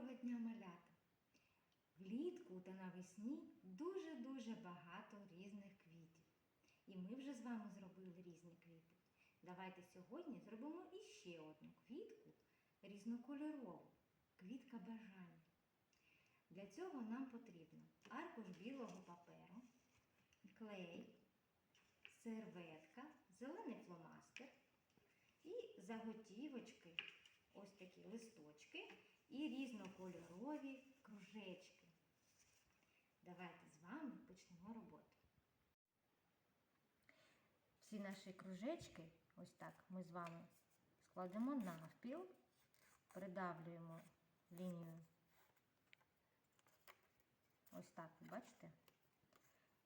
Доброго дня! Влітку та навесні дуже-дуже багато різних квітів. І ми вже з вами зробили різні квіти. Давайте сьогодні зробимо іще одну квітку різнокольорову квітка бажання. Для цього нам потрібно аркуш білого паперу, клей, серветка, зелений фломастер і заготівочки, ось такі листочки і різнокольорові кружечки. Давайте з вами почнемо роботу. Всі наші кружечки, ось так, ми з вами складемо навпіл, придавлюємо лінію. Ось так, бачите?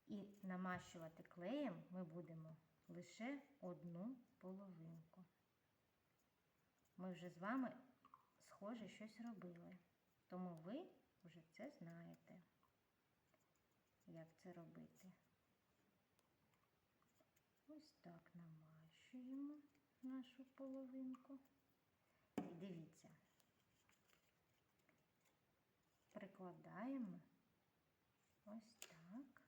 І намащувати клеєм ми будемо лише одну половинку. Ми вже з вами, схоже, щось робили. Тому ви вже це знаєте, як це робити. Ось так намащуємо нашу половинку. І дивіться, прикладаємо ось так.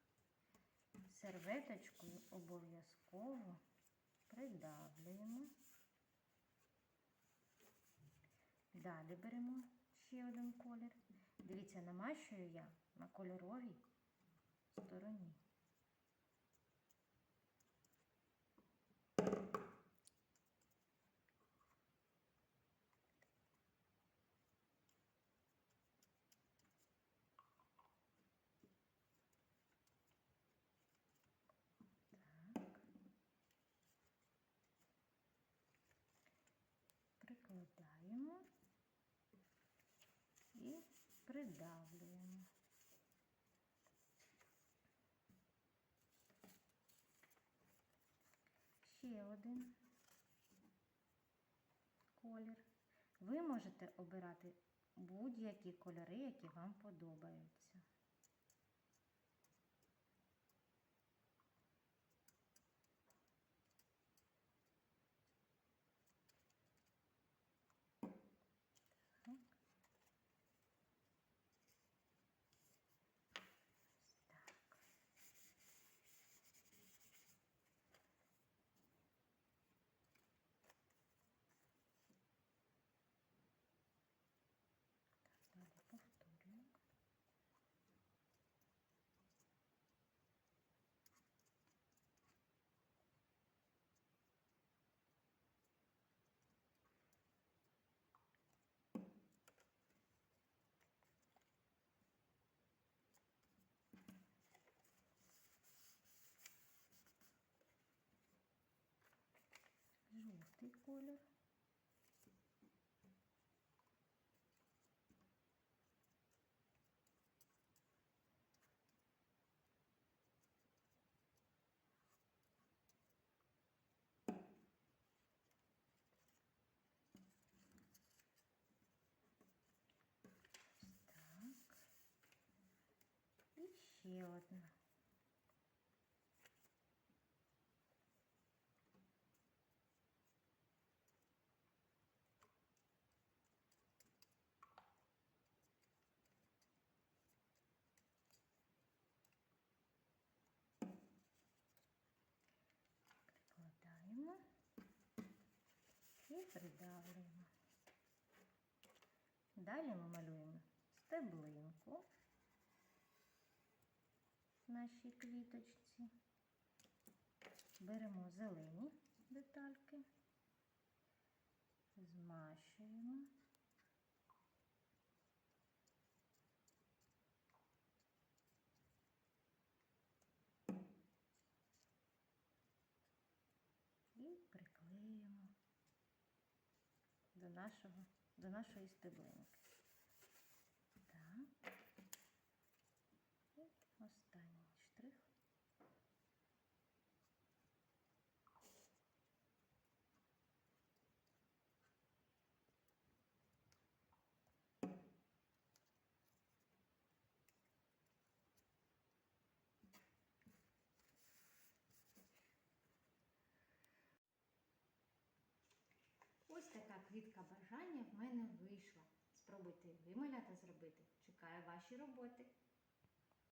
Серветочкою обов'язково придавлюємо. Далі беремо ще один колір. Дивіться, намащую я на кольоровій стороні. Прикладаємо придавлюємо. Ще один колір. Ви можете обирати будь-які кольори, які вам подобаються. Так. Так. Так, далі повторюємо. Жовтий колір. Так. І ще одна. Прикладаємо і придавлюємо. Далі ми малюємо стеблинку нашій квіточці. Беремо зелені детальки, змащуємо. І приклеїмо до нашого, до нашої стеблинки. Так. І останній штрих. Ось така квітка бажання в мене вийшла. Спробуйте вималяти зробити. Чекаю ваші роботи.